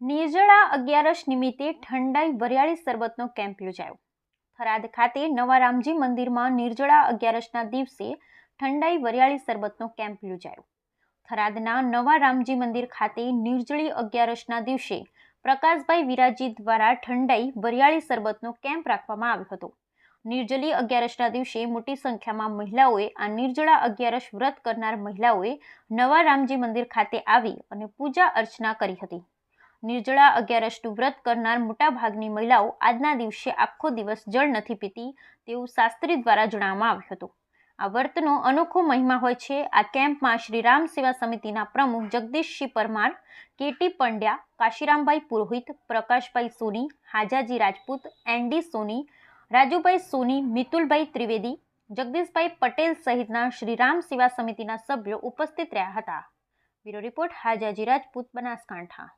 નિર્જળા અગિયારસ નિમિત્તે ઠંડાઈ વરિયાળી શરબતનો કેમ્પ યોજાયો. થરાદ ખાતે નવા રામજી મંદિરમાં નિર્જળા અગિયારસના દિવસે ઠંડાઈ વરિયાળી શરબતનો કેમ્પ યોજાયો. થરાદના નવા રામજી મંદિર ખાતે નિર્જળી અગિયારસના દિવસે પ્રકાશભાઈ વિરાજી દ્વારા ઠંડાઈ વરિયાળી શરબતનો કેમ્પ રાખવામાં આવ્યો હતો. નિર્જલી અગિયારસના દિવસે મોટી સંખ્યામાં મહિલાઓએ આ નિર્જળા અગિયારસ વ્રત કરનાર મહિલાઓએ નવા રામજી મંદિર ખાતે આવી અને પૂજા અર્ચના કરી હતી. નિર્જળા અગિયારસનું વ્રત કરનાર મોટાભાગની મહિલાઓ આજના દિવસે આખો દિવસ જળ નથી પીતી તેવું શાસ્ત્રી દ્વારા જણાવવામાં આવ્યું હતું. આ વ્રતનો અનોખો મહિમા હોય છે. આ કેમ્પમાં શ્રી રામ સેવા સમિતિના પ્રમુખ જગદીશસિંહ પરમાર, કેટી પંડ્યા, કાશીરામભાઈ પુરોહિત, પ્રકાશભાઈ સોની, હાજાજી રાજપૂત એન્ડી સોની, રાજુભાઈ સોની, મિતુલભાઈ ત્રિવેદી, જગદીશભાઈ પટેલ સહિતના શ્રી રામ સેવા સમિતિના સભ્યો ઉપસ્થિત રહ્યા હતા. Bureau report, Hajaji Rajput, Banaskantha.